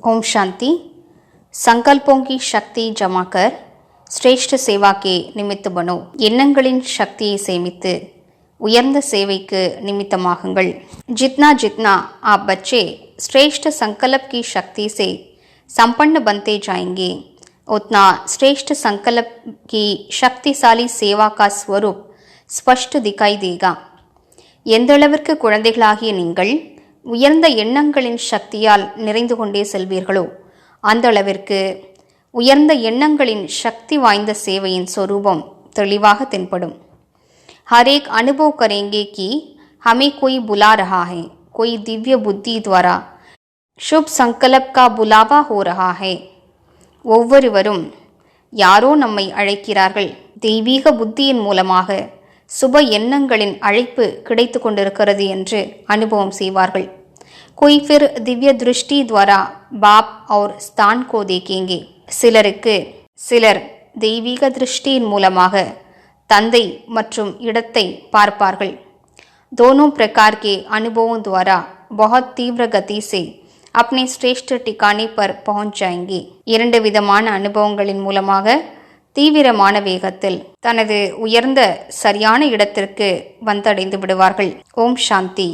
ओम शांति संकल्पों की शक्ति जमा कर श्रेष्ठ सेवा के निमित्त बनो எண்ணங்களின் சக்தியை சேமித்து உயர்ந்த சேவைக்கு நிமித்தமாகுங்கள் जितना जितना आप बच्चे श्रेष्ठ संकल्प की शक्ति से संपन्न बनते जाएंगे उतना श्रेष्ठ संकल्प की शक्तिशाली सेवा का स्वरूप स्पष्ट दिखाई देगा எந்தளவிற்கு குழந்தைகளாகிய நீங்கள் உயர்ந்த எண்ணங்களின் சக்தியால் நிறைந்து கொண்டே செல்வீர்களோ அந்த அளவிற்கு உயர்ந்த எண்ணங்களின் சக்தி வாய்ந்த சேவையின் சொரூபம் தெளிவாக தென்படும் हर एक अनुभव करेंगे कि हमें कोई बुला रहा है कोई दिव्य बुद्धि द्वारा शुभ संकल्प का बुलावा हो रहा है ஒவ்வொருவரும் யாரோ நம்மை அழைக்கிறார்கள் தெய்வீக புத்தியின் மூலமாக சுப எண்ணங்களின் அழைப்பு கிடைத்து கொண்டிருக்கிறது என்று அனுபவம் செய்வார்கள் कोई फिर दिव्य दृष्टि द्वारा बाप और स्थान को देखेंगे சிலருக்கு சிலர் தெய்வீக திருஷ்டியின் மூலமாக தந்தை மற்றும் இடத்தை பார்ப்பார்கள் दोनों प्रकार के अनुभवों द्वारा बहुत तीव्र गति से अपने श्रेष्ठ ठिकाने पर पहुंच जाएंगे இரண்டு விதமான அனுபவங்களின் மூலமாக தீவிரமான வேகத்தில் தனது உயர்ந்த சரியான இடத்திற்கு வந்தடைந்து விடுவார்கள் ஓம் சாந்தி